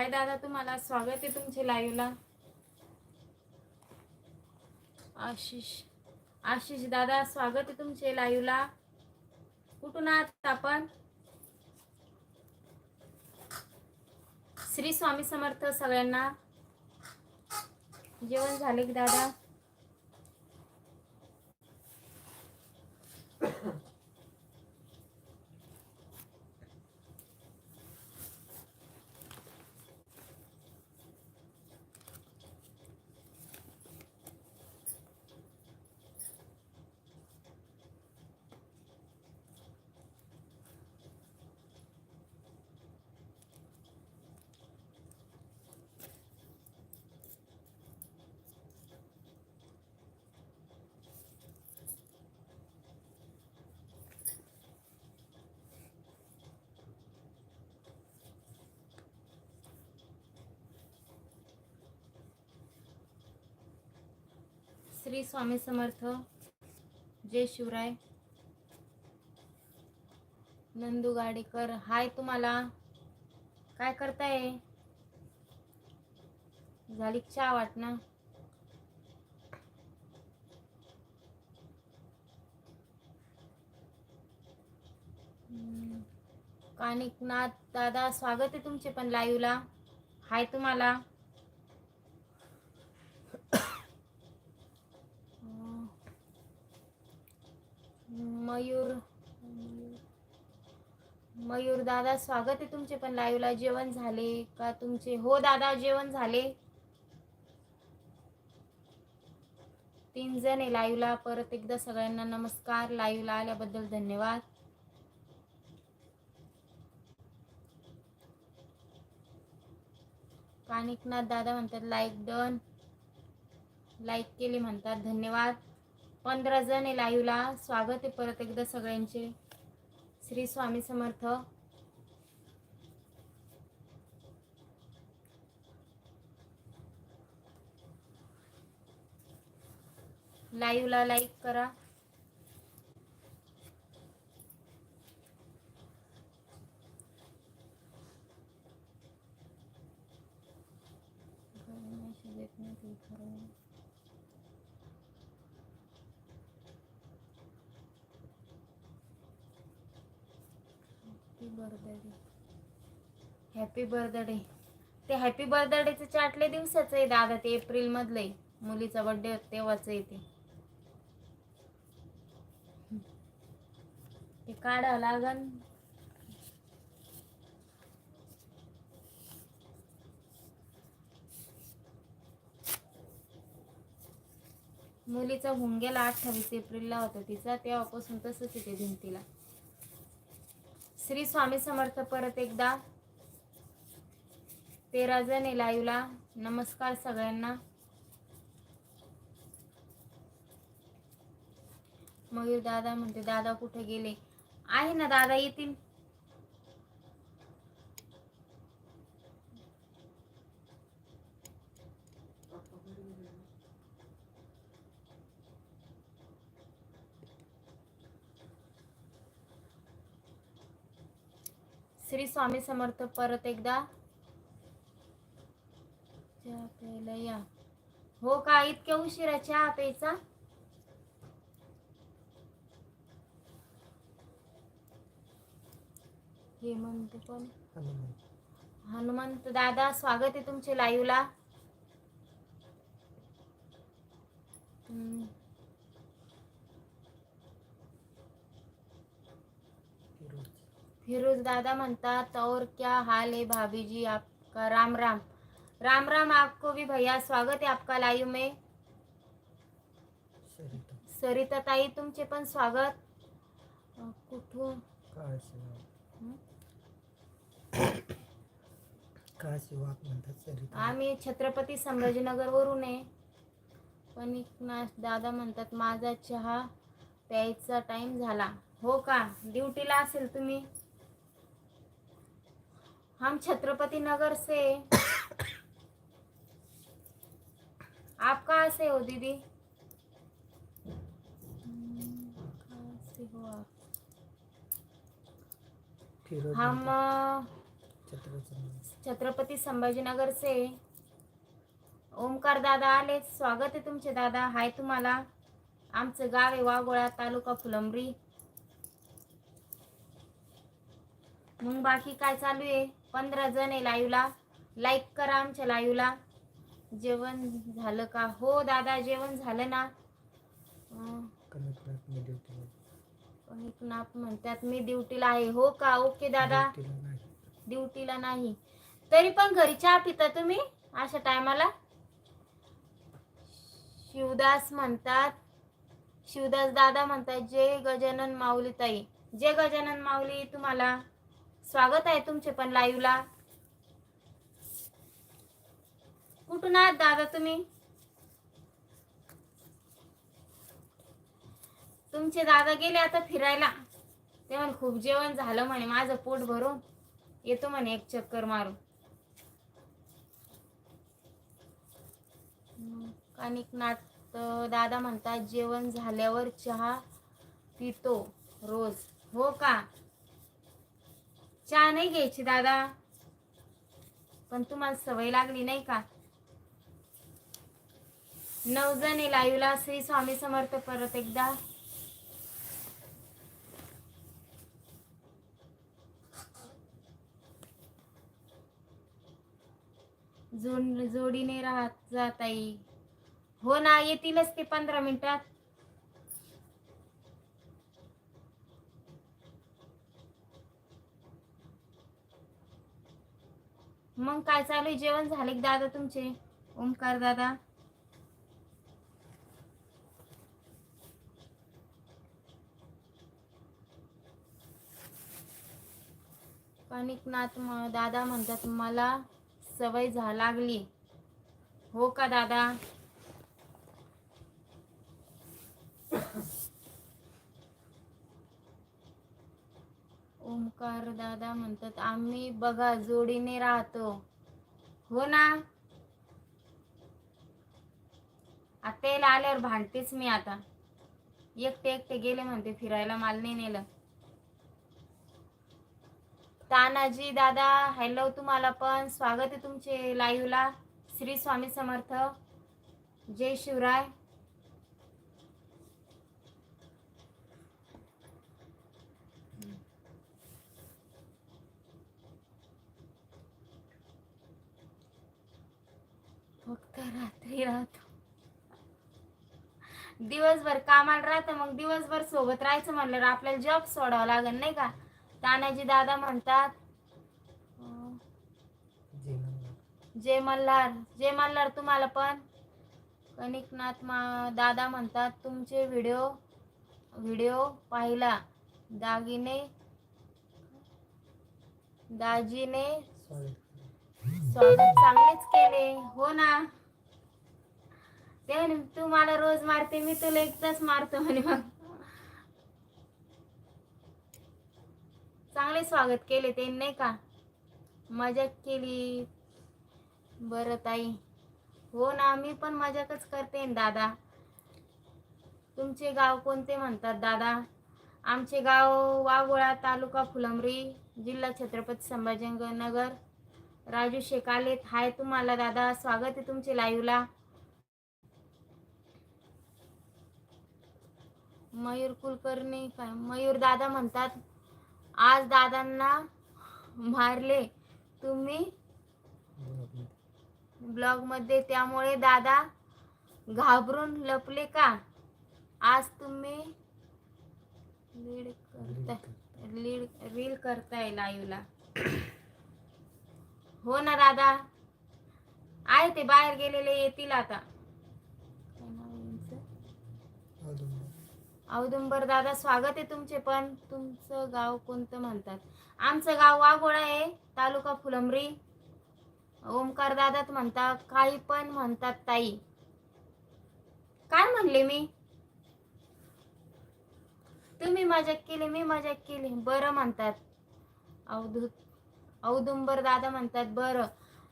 हाय दादा तुम्हाला स्वागत आहे तुमचे लाईव्हला आशिष आशिष दादा स्वागत आहे तुमचे लाईव्हला कुठून आहात आपण? श्री स्वामी समर्थ सगळ्यांना. जेवण झाले की दादा? श्री स्वामी समर्थ. जय शिवराय. नंदू गाडेकर हाय तुम्हाला. काय करताय? झाली का चहा वाटणं? कानिकनाथ दादा स्वागत आहे तुमचे पण लाईव्हला हाय तुम्हाला अं, मयूर मयूर दादा स्वागत आहे तुमचे पण लाईव्हला जेवण झाले का तुमचे? हो दादा जेवण झाले. तीन जण आहे लाईव्हला परत एकदा सगळ्यांना नमस्कार. लाईव्हला आल्याबद्दल धन्यवाद. कानिकनाथ दादा म्हणतात लाईक डन लाईक केली म्हणतात धन्यवाद. पंधरा जण आहे लाईव्हला. स्वागत आहे परत एकदा सगळ्यांचे. श्री स्वामी समर्थ. लाईव्हला लाईक करा. मेसेज नाही ते खरं. हॅपी बर्थडे हॅपी बर्थडे ते हॅपी बर्थडेचं चाटले दिवसाचं आहे दादा ते एप्रिल मधलं आहे. मुलीचा बर्थडे तेव्हाच आहे ते. काढा काढावं लागन. मुलीचा होऊन गेला अठ्ठावीस एप्रिलला होता तिचा तेव्हापासून तसंच येते ते भिंतीला. श्री स्वामी समर्थ परत एकदा. तेरा जण आहे लाईव्हला. नमस्कार सगळ्यांना. मयूर दादा म्हणते दादा कुठे गेले? आहे ना दादा येतील. श्री स्वामी समर्थ परत एकदा. प्यायला या. हो का? इतक्या उशिरा चहा प्यायचा? हे म्हणते कोण हनुमंत दादा स्वागत आहे तुमचे लाईव्हला हम्म. फिरोज दादा म्हणतात और क्या हाल है भाभी जी आपका? राम राम. राम राम आपको भी भैया स्वागत है आपका लाइव में। सरिता। ताई तुमचे पण स्वागत. कुठून? आम्ही छत्रपती संभाजीनगर वरून आहे. पण दादा म्हणतात माझा चहा प्यायचा टाइम झाला. हो का? ड्युटीला असेल तुम्ही? हम छत्रपति नगर से। आप कहाँ से हो दीदी? से हो आप हम छत्रपती संभाजीनगर से। ओमकार दादा आले स्वागत आहे तुमचे दादा हाय तुम्हाला. आमचं गाव आहे वाघोळा तालुका फुलंब्री. मग बाकी काय चालू आहे? पंधरा जण आहे लाईव्हला. लाईक करा आमच्या लाईव्हला. जेवण झालं का? हो दादा जेवण झालं ना. कनकनाथ म्हणतात मी ड्युटीला आहे. हो का? ओके दादा. ड्युटीला नाही. ड्युटीला नाही. तरी पण घरी चहा पिता तुम्ही? अशा टायमाला? शिवदास म्हणतात शिवदास दादा म्हणतात जय गजानन माऊली ताई जय गजानन माऊली तुम्हाला. स्वागत आहे तुमचे पण लाईव्हला. कुठून आहात दादा तुम्ही? तुमचे दादा गेले आता फिरायला. ते म्हण खूप जेवण झालं म्हणे माझं पोट भरून. येतो म्हणे एक चक्कर मारून. कानिकनाथ दादा म्हणतात जेवण झाल्यावर चहा पितो रोज. हो का? चहा नाही घ्यायची दादा. पण तुम्हाला सवय लागली नाही का? नऊ जण लाईव्हला श्री स्वामी समर्थ परत एकदा. जोड जोडीने राहत जाताई. हो ना येतीलच ते पंधरा मिनिटात. मग काय चालू आहे जेवण झाले दादा तुमचे? ओमकार दादा? कणिकनाथ म- दादा म्हणतात मला सवय झा लागली. हो का दादा ओमकार दादा म्हणतात आम्ही बघा जोडीने राहतो. हो ना? आता आल्यावर भांडतेच मी आता. एकटे एकटे गेले म्हणते फिरायला माल नाही नेलं. तानाजी दादा हॅलो तुम्हाला पण. स्वागत आहे तुमचे लाईव्हला श्री स्वामी समर्थ. जय शिवराय. रात्री राहतो. दिवसभर कामाला राहतं मग दिवसभर सोबत राहायचं म्हणलं आपल्याला जॉब सोडावं लागेल नाही का? तानाजी दादा म्हणतात जे जय मल्हार जय मल्हार तुम्हाला पण? कणिकनाथ मा दादा म्हणतात तुमचे व्हिडिओ व्हिडिओ पाहिला. दागिने दाजीने स्वागत चांगलेच केले. हो ना? ते म्हणे तू मला रोज मारते मी तुला एकदाच मारतो म्हणे मग चांगले स्वागत केले ते नाही का? मजा केली. बरं ताई. हो ना मी पण मजाकच करते दादा. तुमचे गाव कोणते म्हणतात दादा? आमचे गाव वाघोळा तालुका फुलंब्री जिल्हा छत्रपती संभाजीनगर. राजू शेख आलेत हाय तुम्हाला दादा. स्वागत आहे तुमचे लाईव्हला मयूर कुलकर्णी काय? मयूर दादा म्हणतात आज दादांना मारले तुम्ही ब्लॉगमध्ये. ब्लॉगमध्ये त्यामुळे दादा घाबरून लपले का? आज तुम्ही लीड करताय लीड रील करताय लाईव्हला. हो ना दादा. आहे ते बाहेर गेलेले येतील आता काय नाव आहे यांचं? औदुंबर. औदुंबर दादा स्वागत आहे तुमचे पण. तुमचं गाव कोणतं म्हणतात? आमचं गाव वाघोळा आहे तालुका फुलंब्री. ओमकार दादात म्हणतात काही पण म्हणतात ताई. काय म्हणले मी? तुम्ही मजा केली मी मजा केली. बरं म्हणतात. अवधूत औदुंबर दादा म्हणतात बरं.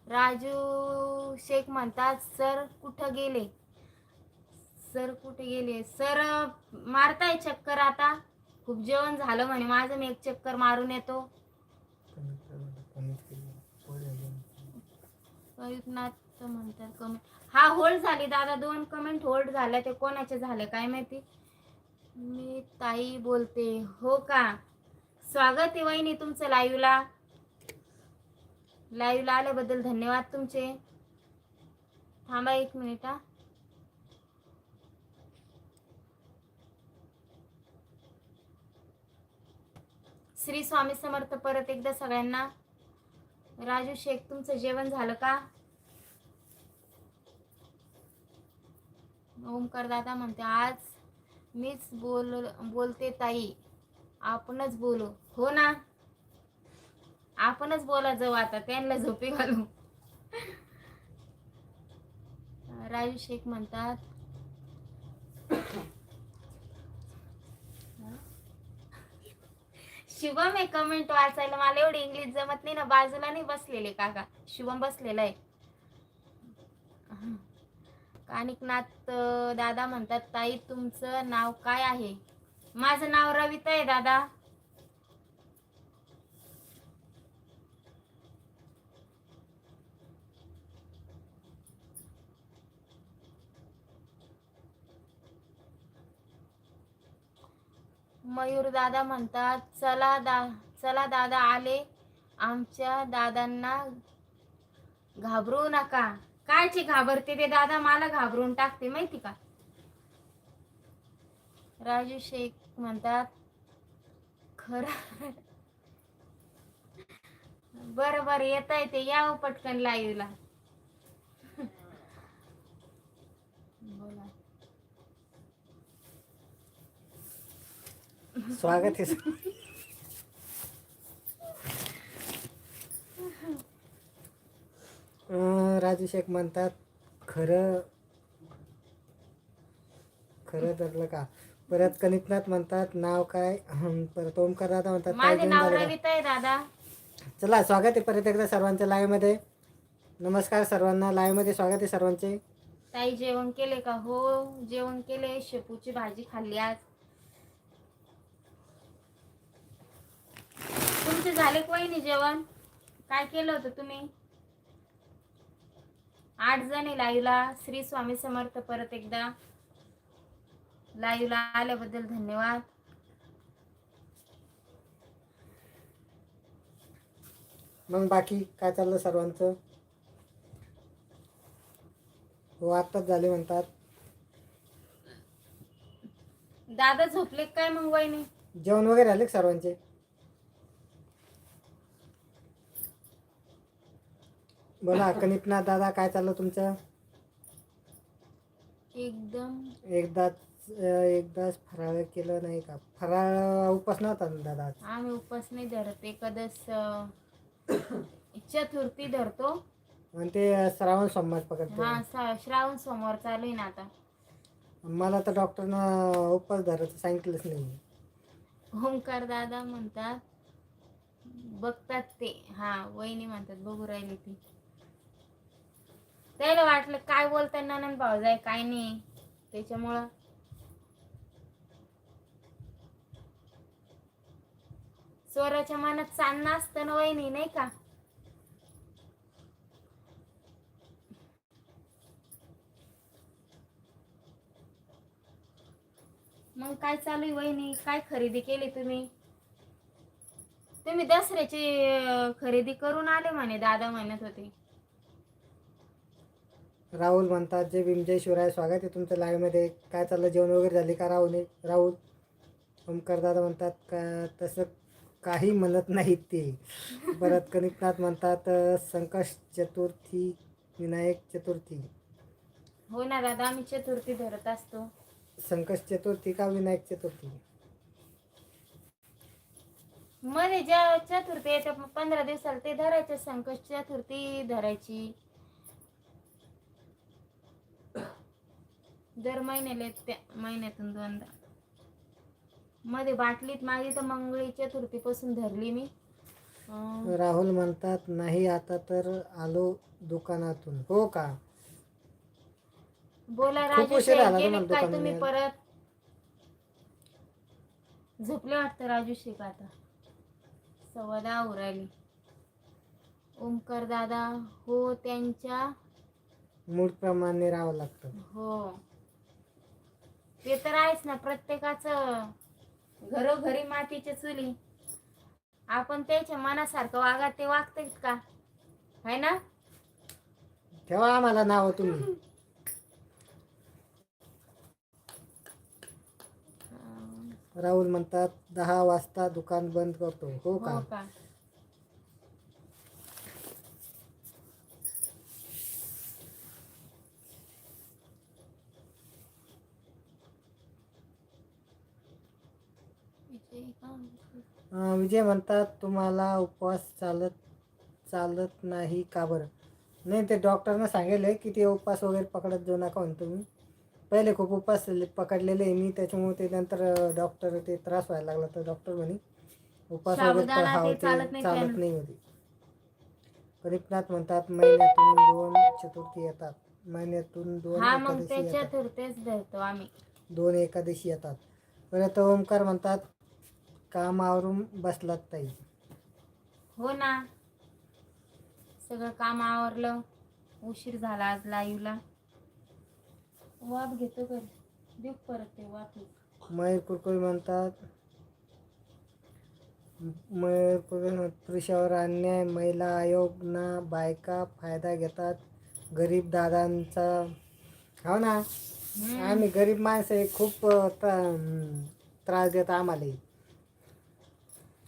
राजू शेख म्हणतात सर कुठं गेले? सर कुठे गेले? सर मारताय चक्कर आता. खूप जेवण झालं म्हणे. माझं मी एक चक्कर मारून येतो. कनकनाथ म्हणतात कमेंट हा होल्ड झाली. दादा दोन कमेंट होल्ड झाल्या. ते कोणाचे झाले काय माहिती? मी ताई बोलते. हो का? स्वागत आहे वहिनी तुमचं लाईव्हला. लाईव्हला आल्याबद्दल धन्यवाद तुमचे. थांबा एक मिनिट हा. श्री स्वामी समर्थ परत एकदा सगळ्यांना. राजू शेख तुमचं जेवण झालं का? ओमकार दादा म्हणते आज मीच बोल बोलते ताई. आपणच बोलू. हो ना? आपणच बोला जाऊ आता त्यांना झोपी घालू. राजू शेख म्हणतात शुभम हे कमेंट वाचायला मला एवढी इंग्लिश जमत नाही ना बाजूला नाही बसलेले काका. शुभम बसलेला आहे. कानिकनाथ दादा म्हणतात ताई तुमचं नाव काय आहे? माझं नाव रविता आहे दादा. मयूर दादा म्हणतात चला दा चला दादा आले. आमच्या दादांना घाबरू नका. कायची घाबरते ते दादा? मला घाबरून टाकते माहिती का? राजू शेख म्हणतात खरं बरं बरं येत आहे ते. या पटकन लाईव्हला बोला स्वागत आहे. राजू शेख म्हणतात खरं खरं धरलं का? परत कनिकनाथ म्हणतात नाव काय? परत ओमकार दादा म्हणतात काय माझे जेवण नाव झालं का? रविता आहे दादा. चला स्वागत आहे परत एकदा सर्वांच्या live मध्ये. नमस्कार सर्वांना live मध्ये स्वागत आहे सर्वांचे. ताई जेवण केले का? हो जेवण केले. शेपूची भाजी खाल्ली आज. तुमचे झाले का वहिनी जेवण? काय केलं होतं तुम्ही? आठ जण आहे लाईव्हला श्री स्वामी समर्थ परत एकदा. लाईव्हला आल्याबद्दल धन्यवाद. मग बाकी काय चाललं सर्वांचं? हो आत्ताच झाले म्हणतात. दादा झोपले काय मग वहिनी? जेवण वगैरे आले का सर्वांचे? बोला कनिपनाथ दादा काय चाललं तुमचं? एकदम. एकदाच एकदाच फराळ केलं नाही का? फराळ उपास नव्हता ना दादा आज? आम्ही उपास नाही धरत. अं, चतुर्थी धरतो. आणि ते श्रावण सोमवार पकडतो. हा सा- श्रावण सोमवार चालू आहे ना आता. मला तर डॉक्टरनं उपास धरायचं सांगितलंच नाही. ओंकार दादा म्हणतात बघतात ते. हा वहिनी म्हणतात बघू राहिली ती. त्याला वाटलं काय बोलताय ननंद भाऊ जाय काय नाही. त्याच्यामुळं स्वराच्या मनात चांदणं असतं ना वहिनी नाही का? मग काय चालू आहे वहिनी? काय खरेदी केली तुम्ही? तुम्ही दसऱ्याची खरेदी करून आले म्हणे दादा म्हणत होते. राहुल म्हणतात जय भीम जय शिवराय स्वागत आहे तुमचं live मध्ये. काय चाललं? जेवण वगैरे झाले का राहुल राहुल ओमकार दादा म्हणतात का तसं काही म्हणत नाहीत ते. परत कनिकनाथ म्हणतात अं, संकष्ट चतुर्थी विनायक चतुर्थी. हो ना दादा आम्ही चतुर्थी धरत असतो. संकष्ट चतुर्थी का विनायक चतुर्थी? मध्ये ज्या चतुर्थी येते पंधरा दिवसाला ते धरायचे संकष्ट चतुर्थी धरायची. दर महिन्याला येत त्या महिन्यातून दोनदा. मध्ये बाटलीत माझी तर मंगळी चतुर्थी पासून धरली मी. अं, राहुल म्हणतात नाही आता तर आलो दुकानातून. हो का? बोला राजू गेले तुम्हाला काय तुम्ही यायला. परत? झोपले वाटतं राजू शेख आता. होऊ राहिली ओमकार दादा हो त्यांच्या मूडप्रमाणे राहावं लागतं. हो. ते तर आहेच ना प्रत्येकाचं घरोघरी मातीच्या चुली. आपण त्याच्या मनासारखं वागा ते वागतात का? है ना? ठेवा आम्हाला नाव तुम्ही. राहुल म्हणतात दहा वाजता दुकान बंद करतो. हो हो का? का विजय का? अं, विजय म्हणतात तुम्हाला उपवास चालत चालत नाही का बरं? नाही ते डॉक्टरनं सांगितलं की ते उपवास वगैरे पकडत जाऊ नका म्हणून तुम्ही. पहिले खूप उपवास पकडलेले आहे मी त्याच्यामुळे ते नंतर डॉक्टर ते त्रास व्हायला लागला तर डॉक्टर म्हणे उपवास वगैरे हा चालत नाही होते गरीबनाथ म्हणतात महिन्यातून दोन चतुर्थी येतात. महिन्यातून दोन एकादशी येतात. दोन एकादशी येतात. परत ओमकार म्हणतात कामावरून बसलात ताई. हो ना. सगळं काम आवरलं. उशीर झाला आज लाईव्हला. वाफ घेतो कर देऊ परत ते वाफ मयूर कुरकुरी म्हणतात मयूर कुरकुरी म्हणतात, पुरुषावर अन्याय महिला आयोग ना बायका फायदा घेतात गरीब दादांचा. हो ना. आम्ही गरीब माणसं खूप त्र- त्रास देत आम्हाला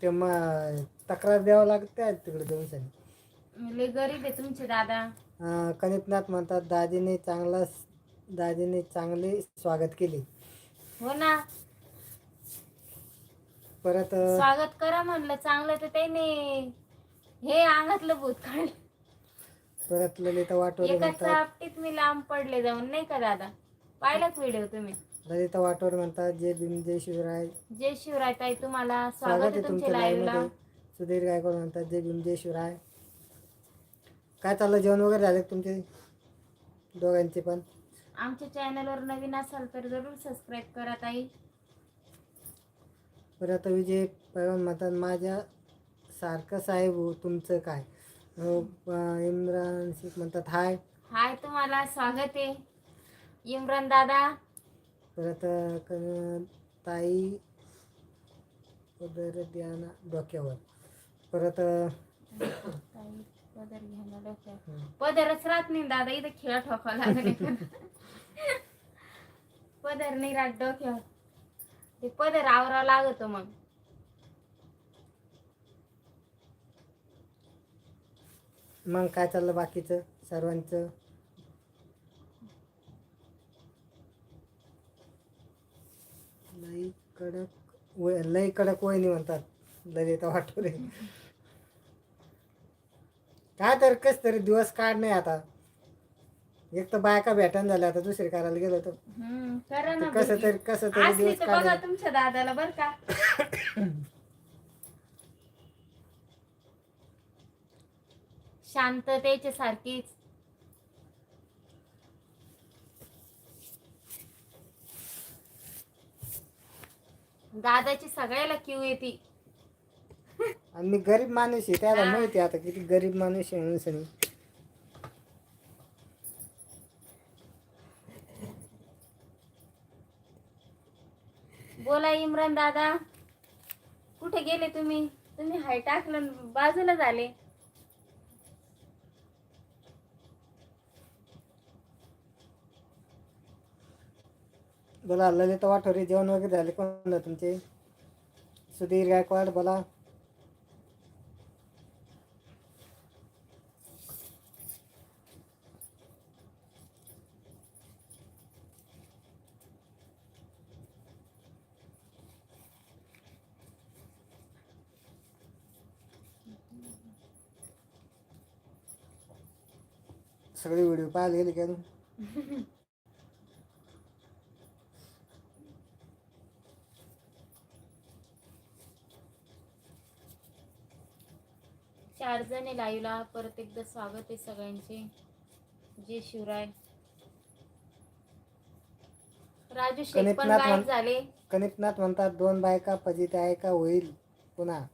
ते मग तक्रार द्यावं लागते तिकडे दोन सनी लय गरीब आहे तुमचे दादा. कनिपनाथ म्हणतात दाजीने चांगला दाजीने चांगले स्वागत केले. हो ना. परत अं, स्वागत करा म्हणलं चांगलं तर त्याने हे अंगातलं भूत काढलं. परत ललिता वाटोरे एका म्हणतात. चापटीत मी लांब पडले जाऊन नाही का दादा? पाहिलाच व्हिडिओ तुम्ही? ललिता वाटोरे म्हणतात जय भीम जय शिवराय. जय शिवराय ताई तुम्हाला स्वागत आहे तुमच्या लाईव्हला सुधीर गायकवाड म्हणतात जय भीम जय शिवराय. काय चाललं जेवण वगैरे झाले तुमचे? दोघांचे पण. आमच्या चॅनलवर नवीन असाल तर जरूर सबस्क्राईब करा ताई. परत विजय पैलवान म्हणतात माझ्या सारखं साहेब हो तुमचं काय? अं, अं, इम्रान शेख म्हणतात हाय. हाय तुम्हाला स्वागत आहे. इम्रान दादा परत ताई पदर द्या ना डोक्यावर. परत अं, ताई, पदर घ्या ना डोक्यावर. पदरच राहत नाही दादा इथं खेळ ठोकावं लागले. पदर नाही राहत डोक्यावर. ते पदर आवरावं लागत मग. मग काय चाललं बाकीचं? सर्वांचं? कडक वय लई कडक वहिनी म्हणतात. ललिता वाटोरे. काय तर कस तरी दिवस काढ नाही आता. एक तर बायका भेटण झाल्या आता दुसरी करायला गेलो तर. हम्म करा ना कसं बघी. तरी कसं तरी असली दिवस तर बघा तुमच्या दादाला बर का. शांततेच्या सारखीच दादाची सगळ्याला क्यू येते. आणि मी गरीब माणूस आहे त्याला माहिती आहे आता किती गरीब माणूस आहे म्हणून सनी. बोला इम्रान दादा. कुठे गेले तुम्ही? तुम्ही हाय टाकलं बाजूला झाले. बोला ललिता वाठोरे जेवण वगैरे झाले कोण तुमचे? सुधीर गायकवाड बोला. सगळे व्हिडिओ पाहायला गेले का चार जण आहे लाईव्हला. परत एकदा स्वागत आहे सगळ्यांचे. जय शिवराय. राजू शेख पण कनिपनाथ गायब म्हण- झाले. कनिपनाथ म्हणतात दोन बायका पजित आहे का होईल पुन्हा?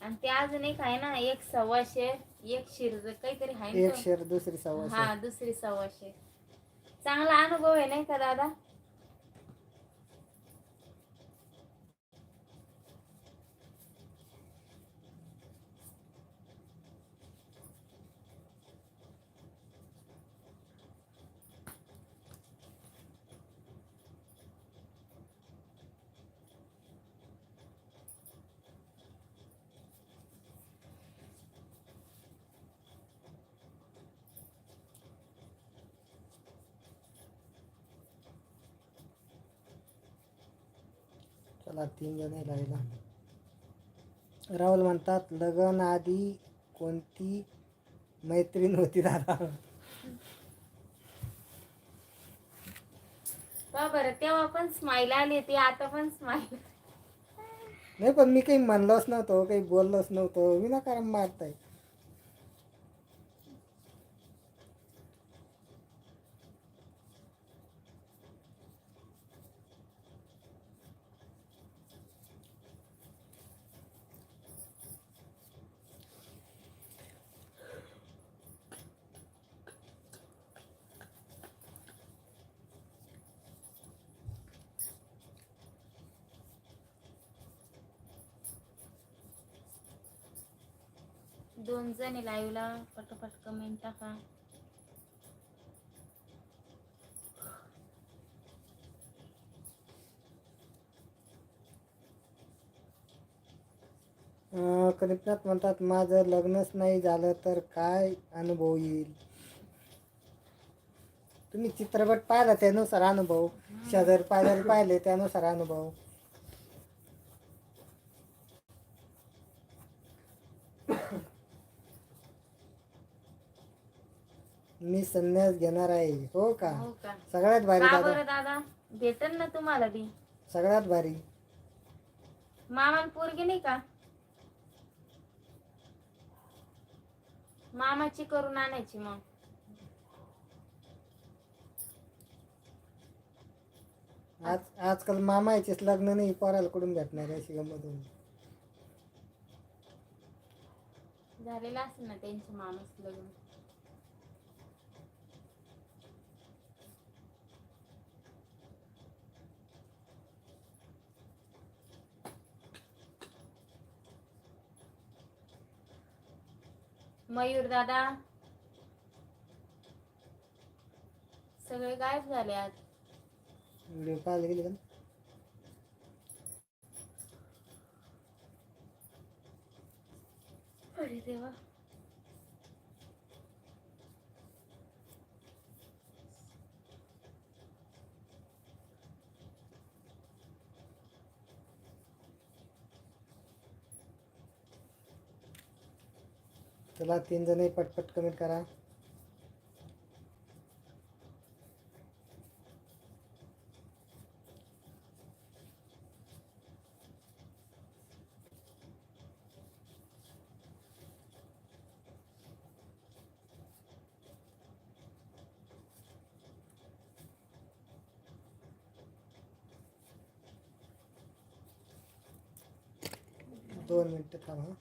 आणि ते अजून एक आहे ना एक सव्वाशे एक शिर काहीतरी आहे एक? शेर दुसरी सव्वा शेर हा दुसरी सव्वाशे. चांगला अनुभव आहे नाही का दादा? चला तीन जण राहिला म्हणतात लग्न आधी कोणती मैत्रीण होती दादा? बरं? तेव्हा पण स्माईल आली ती आता पण स्माईल नाही पण मी काही म्हणलोच नव्हतो काही बोललोच नव्हतो. विनाकारण मारताय. दोन जण लाईव्हला पटापट कमेंट टाका. अं, कल्पनात म्हणतात माझं लग्नच नाही झालं तर काय अनुभव येईल? तुम्ही चित्रपट पाहिला त्यानुसार अनुभव. शेजारी पाजारी पाहिले त्यानुसार अनुभव. मी संन्यास घेणार आहे. हो का? हो का? सगळ्यात भारी का दादा. बरं दादा? भेटन ना तुम्हाला बी. सगळ्यात भारी. मामान पोरगी नाही का? मामाची करून आणायची मग. आज आजकाल मामाचेच लग्न नाही पोराला कुठून भेटणार आहे शिगमधून? झालेलं असेल ना त्यांच्या मामाच लग्न. मयूर दादा. सगळे गायब झाले आज व्हिडिओ पाहायला गेले का? अरे देवा. चला तीन जण पटपट कमेंट करा. दोन मिनटं थांबा.